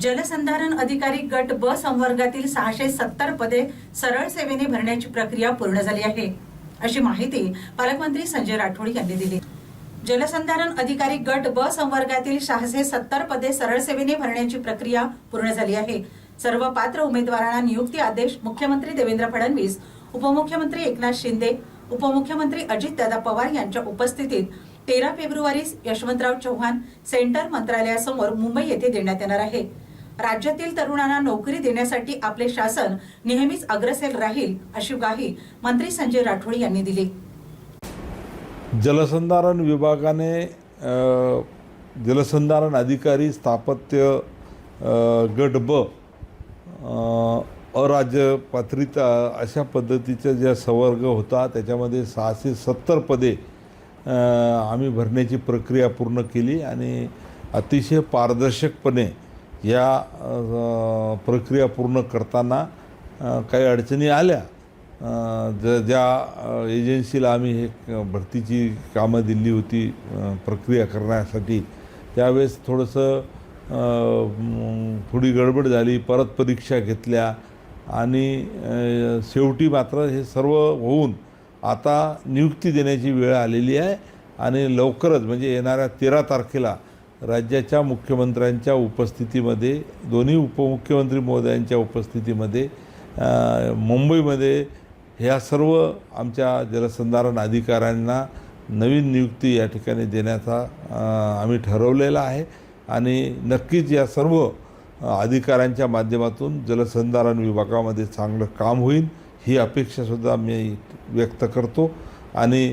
जलसंधारण अधिकारी गट ब संवर्गातील सहाशे सत्तर पदे सरळ सेवेने भरण्याची प्रक्रिया पूर्ण झाली आहे अशी माहिती पालकमंत्री संजय राठोड यांनी दिली. जलसंधारण अधिकारी गट ब संवर्गातील सहाशे सत्तर पदे सरळ सेवेने भरण्याची प्रक्रिया पूर्ण झाली आहे. सर्व पात्र उमेदवारांना नियुक्ती आदेश मुख्यमंत्री देवेंद्र फडणवीस उपमुख्यमंत्री एकनाथ शिंदे उपमुख्यमंत्री अजितदादा पवार यांच्या उपस्थितीत तेरा फेब्रुवारी यशवंतराव चव्हाण सेंटर मंत्रालयासमोर मुंबई येथे देण्यात येणार आहे. राज्यातील तरुणांना नोकरी देण्यासाठी आपले शासन नेहमीच अग्रसेल राहील अशी ग्वाही मंत्री संजय राठोड यांनी दिली. जलसंधारण विभागाने जलसंधारण अधिकारी स्थापत्य गट ब अराज्य अशा पद्धतीचा ज्या संवर्ग होता त्याच्यामध्ये सहाशे सत्तर पदे आम्ही भरण्याची प्रक्रिया पूर्ण केली आणि अतिशय पारदर्शकपणे या प्रक्रिया पूर्ण करताना काही अडचणी आल्या ज ज्या एजन्सीला आम्ही हे भरतीची कामं दिली होती प्रक्रिया करण्यासाठी त्यावेळेस थोडंसं थोडी गडबड झाली परत परीक्षा घेतल्या आणि शेवटी मात्र हे सर्व होऊन आता नियुक्ती देण्याची वेळ आलेली आहे आणि लवकरच म्हणजे येणाऱ्या तेरा तारखेला राज्याच्या मुख्यमंत्र्यांच्या उपस्थितीमध्ये दोन्ही उपमुख्यमंत्री महोदयांच्या उपस्थितीमध्ये मुंबईमध्ये ह्या सर्व आमच्या जलसंधारण अधिकाऱ्यांना नवीन नियुक्ती या ठिकाणी देण्याचा आम्ही ठरवलेला आहे. आणि नक्कीच या सर्व अधिकाऱ्यांच्या माध्यमातून जलसंधारण विभागामध्ये चांगलं काम होईल ही अपेक्षासुद्धा मी व्यक्त करतो. आणि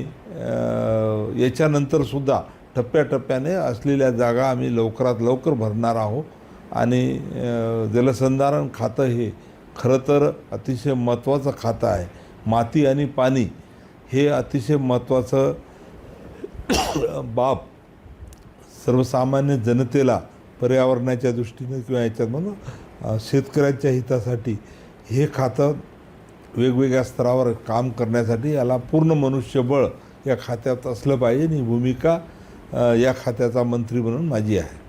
याच्यानंतरसुद्धा टप्प्याटप्प्याने असलेल्या जागा आम्ही लवकरात लवकर भरणार आहोत. आणि जलसंधारण खातं हे खरं तर अतिशय महत्त्वाचं खातं आहे. माती आणि पाणी हे अतिशय महत्त्वाचं बाब सर्वसामान्य जनतेला पर्यावरणाच्या दृष्टीने किंवा याच्यात म्हणून शेतकऱ्यांच्या हितासाठी हे खातं वेगवेगळ्या स्तरावर काम करण्यासाठी याला पूर्ण मनुष्यबळ या खात्यात असलं पाहिजे. आणि भूमिका या खात्याचा मंत्री म्हणून माझी आहे.